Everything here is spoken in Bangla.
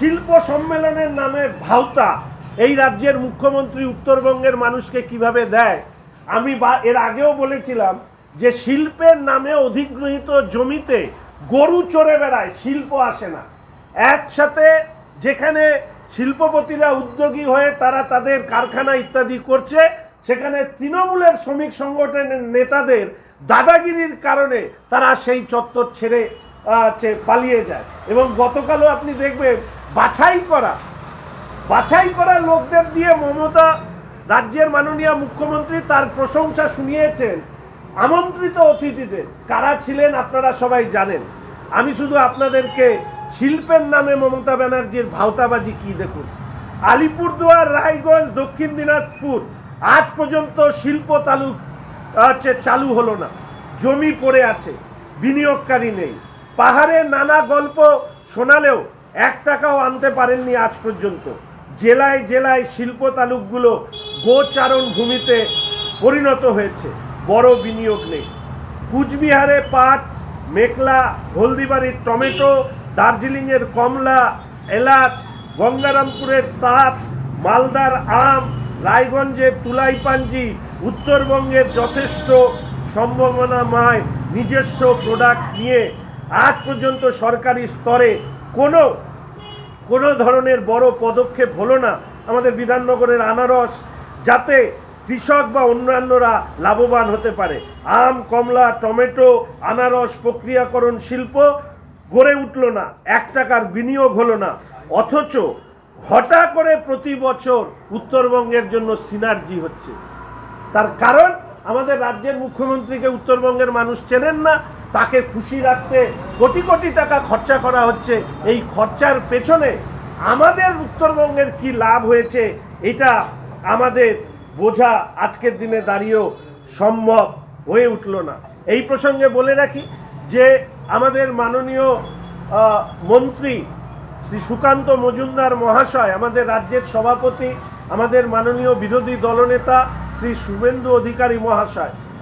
শিল্প সম্মেলনের নামে ভাওতা এই রাজ্যের মুখ্যমন্ত্রী উত্তরবঙ্গের মানুষকে কীভাবে দেয়? আমি বা, এর আগেও বলেছিলাম যে শিল্পের নামে অধিগ্রহিত জমিতে গরু চড়ে বেড়ায়, শিল্প আসে না। একসাথে যেখানে শিল্পপতিরা উদ্যোগী হয়ে তারা তাদের কারখানা ইত্যাদি করছে, সেখানে তৃণমূলের শ্রমিক সংগঠনের নেতাদের দাদাগিরির কারণে তারা সেই চত্বর ছেড়ে পালিয়ে যায়। এবং গতকালও আপনি দেখবেন, বাছাই করা বাছাই করা লোকদের দিয়ে মমতা রাজ্যের মাননীয় মুখ্যমন্ত্রী তার প্রশংসা শুনিয়েছেন, আমন্ত্রিত অতিথিদের। কারা ছিলেন আপনারা সবাই জানেন। আমি শুধু আপনাদেরকে শিল্পের নামে মমতা ব্যানার্জির ভাওতাবাজি কি দেখুন। আলিপুরদুয়ার, রায়গঞ্জ, দক্ষিণ দিনাজপুর, আজ পর্যন্ত শিল্প তালুক হচ্ছে চালু হলো না। জমি পড়ে আছে, বিনিয়োগকারী নেই। পাহাড়ে নানা গল্প শোনালেও এক টাকাও আনতে পারেননি আজ পর্যন্ত। জেলায় জেলায় শিল্প তালুকগুলো গোচারণ ভূমিতে পরিণত হয়েছে, বড় বিনিয়োগ নেই। কুচবিহারে পাট মেঘলা হলদিবাড়ির টমেটো, দার্জিলিংয়ের কমলা, এলাচ, গঙ্গারামপুরের তাঁত, মালদার আম, রায়গঞ্জের তুলাইপাঞ্জি, উত্তরবঙ্গের যথেষ্ট সম্ভাবনাময় নিজস্ব প্রোডাক্ট নিয়ে আজ পর্যন্ত সরকারি স্তরে কোনো কোনো ধরনের বড় পদক্ষেপ হলো না আমাদের বিধাননগরের আনারস, যাতে কৃষক বা অন্যান্যরা লাভবান হতে পারে। আম, কমলা, টমেটো, আনারস প্রক্রিয়াকরণ শিল্প গড়ে উঠল না, এক টাকার বিনিয়োগ হলো না। অথচ হঠাৎ করে প্রতি বছর উত্তরবঙ্গের জন্য সিনার্জি হচ্ছে। তার কারণ আমাদের রাজ্যের মুখ্যমন্ত্রীকে উত্তরবঙ্গের মানুষ চেনেন না তাকে খুশি রাখতে কোটি কোটি টাকা খরচা করা হচ্ছে। এই খরচার পেছনে আমাদের উত্তরবঙ্গের কি লাভ হয়েছে, এটা আমাদের বোঝা আজকের দিনে দাঁড়িয়েও সম্ভব হয়ে উঠল না। এই প্রসঙ্গে বলে রাখি যে আমাদের মাননীয় মন্ত্রী শ্রী সুকান্ত মজুমদার মহাশয়, আমাদের রাজ্যের সভাপতি, আমাদের মাননীয় বিরোধী দলনেতা শ্রী শুভেন্দু অধিকারী মহাশয়